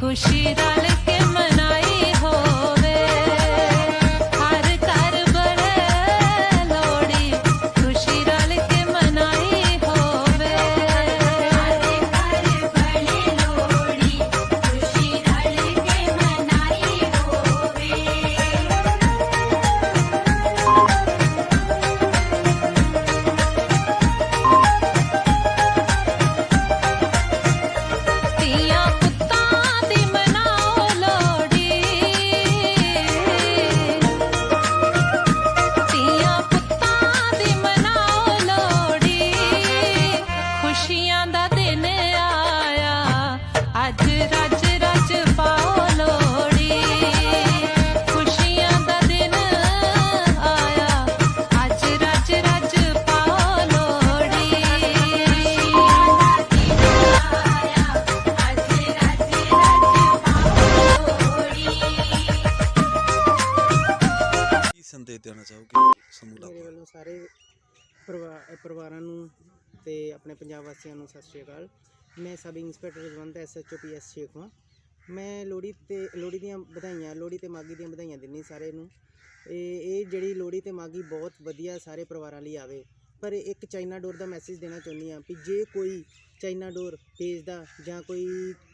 ਖੁਸ਼ੀ ਦਾ ਦੇਣਾ ਚਾਹੋਗੇ ਸਮੂਹ ਮੇਰੇ ਲਾਭਾ ਵੱਲੋਂ ਸਾਰੇ ਪਰਿਵਾ- ਪਰਿਵਾਰਾਂ ਨੂੰ ਤੇ ਆਪਣੇ ਪੰਜਾਬ ਵਾਸੀਆਂ ਨੂੰ ਸਤਿ ਸ਼੍ਰੀ ਅਕਾਲ। ਮੈਂ sub inspector Rajwant SHO PS Shekhwa ਮੈਂ ਲੋਹੜੀ ਤੇ ਲੋਹੜੀ ਦੀਆਂ ਵਧਾਈਆਂ ਲੋਹੜੀ ਤੇ ਮਾਗੀ ਦੀਆਂ ਵਧਾਈਆਂ ਦਿੰਨੀ ਸਾਰੇ ਨੂੰ। ਇਹ ਇਹ ਜਿਹੜੀ ਲੋਹੜੀ ਤੇ ਮਾਗੀ ਬਹੁਤ ਵਧੀਆ ਸਾਰੇ ਪਰਿਵਾਰਾਂ ਲਈ ਆਵੇ। ਪਰ ਇੱਕ ਚਾਈਨਾ ਡੋਰ ਦਾ ਮੈਸੇਜ ਦੇਣਾ ਚਾਹੁੰਦੀ ਹਾਂ ਵੀ ਜੇ ਕੋਈ ਚਾਈਨਾ ਡੋਰ ਵੇਚਦਾ ਜਾਂ ਕੋਈ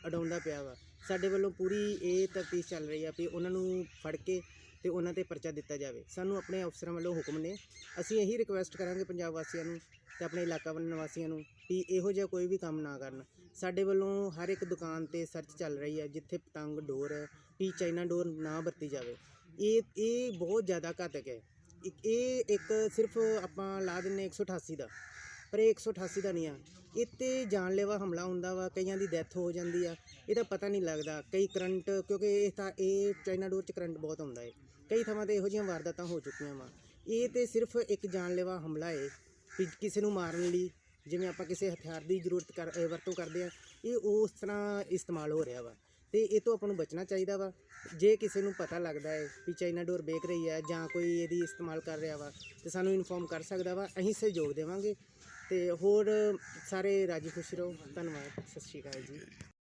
ਅਡਾਉਂਦਾ ਪਿਆ ਵਾ ਸਾਡੇ ਵੱਲੋਂ ਪੂਰੀ ਇਹ ਤਫਤੀਸ਼ ਚੱਲ ਰਹੀ ਆ ਵੀ ਉਹਨਾਂ ਨੂੰ ਫੜ ਕੇ ਤੇ ਉਹਨਾਂ ਤੇ ਪਰਚਾ ਦਿੱਤਾ ਜਾਵੇ। ਸਾਨੂੰ ਆਪਣੇ ਅਫਸਰਾਂ ਵੱਲੋਂ ਹੁਕਮ ਨੇ। ਅਸੀਂ ਇਹੀ ਰਿਕੁਐਸਟ ਕਰਾਂਗੇ ਪੰਜਾਬ ਵਾਸੀਆਂ ਨੂੰ ਤੇ ਆਪਣੇ ਇਲਾਕਾ ਵਾਲੇ ਨਿਵਾਸੀਆਂ ਨੂੰ ਵੀ ਇਹੋ ਜਿਹਾ ਕੋਈ ਵੀ ਕੰਮ ਨਾ ਕਰਨ। ਸਾਡੇ ਵੱਲੋਂ ਹਰ ਇੱਕ ਦੁਕਾਨ ਤੇ ਸਰਚ ਚੱਲ ਰਹੀ ਹੈ ਜਿੱਥੇ ਪਤੰਗ, ਡੋਰ, ਵੀ ਚਾਈਨਾ ਡੋਰ ਨਾ ਵਰਤੀ ਜਾਵੇ। ਇਹ ਇਹ ਬਹੁਤ ਜ਼ਿਆਦਾ ਘਾਤਕ ਹੈ। ਇਹ ਇੱਕ ਸਿਰਫ ਆਪਾਂ ਲਾ ਦਿੰਨੇ 188 ਦਾ। ਪਰ ਇਹ 188 ਦਾ ਨਹੀਂ ਆ। ਇਹ ਤੇ ਜਾਨਲੇਵਾ ਹਮਲਾ ਹੁੰਦਾ ਵਾ, ਕਈਆਂ ਦੀ ਡੈਥ ਹੋ ਜਾਂਦੀ ਆ। ਇਹਦਾ ਪਤਾ ਨਹੀਂ ਲੱਗਦਾ। ਕਈ ਕਰੰਟ, ਕਿਉਂਕਿ ਇਹ ਤਾਂ, ਇਹ ਚਾਈਨਾ ਡੋਰ ਚ ਕਰੰਟ ਬਹੁਤ ਹੁੰਦਾ ਏ। ਕਈ ਥਾਵਾਂ ਤੇ ਇਹੋ ਜਿਹੀਆਂ ਵਾਰਦਾਤਾਂ ਹੋ ਚੁੱਕੀਆਂ ਵਾ। ਇਹ ਤੇ ਸਿਰਫ ਇੱਕ ਜਾਨਲੇਵਾ ਹਮਲਾ ਏ ਵੀ ਕਿਸੇ ਨੂੰ ਮਾਰਨ ਲਈ, ਜਿਵੇਂ ਆਪਾਂ ਕਿਸੇ ਹਥਿਆਰ ਦੀ ਜ਼ਰੂਰਤ ਕਰ ਵਰਤੋਂ ਕਰਦੇ ਆ। ਇਹ ਉਸ ਤਰ੍ਹਾਂ ਇਸਤੇਮਾਲ ਹੋ ਰਿਹਾ ਵਾ। ਤੇ ਇਹ ਤੋਂ ਆਪਾਂ ਨੂੰ ਬਚਣਾ ਚਾਹੀਦਾ ਵਾ। ਜੇ ਕਿਸੇ ਨੂੰ ਪਤਾ ਲੱਗਦਾ ਹੈ ਵੀ ਚਾਈਨਾ ਡੋਰ ਵੇਖ ਰਹੀ ਹੈ ਜਾਂ ਕੋਈ ਇਹਦੀ ਇਸਤੇਮਾਲ ਕਰ ਰਿਹਾ ਵਾ, ਤੇ ਸਾਨੂੰ ਇਨਫੋਰਮ ਕਰ ਸਕਦਾ ਵਾ। ਅਸੀਂ ਸਹਿਯੋਗ ਦੇਵਾਂਗੇ। ਤੇ ਹੋਰ ਸਾਰੇ ਰਾਜੀ ਖੁਸ਼ ਰਹੋ। ਧੰਨਵਾਦ। ਸਤਿ ਸ਼੍ਰੀ ਅਕਾਲ ਜੀ।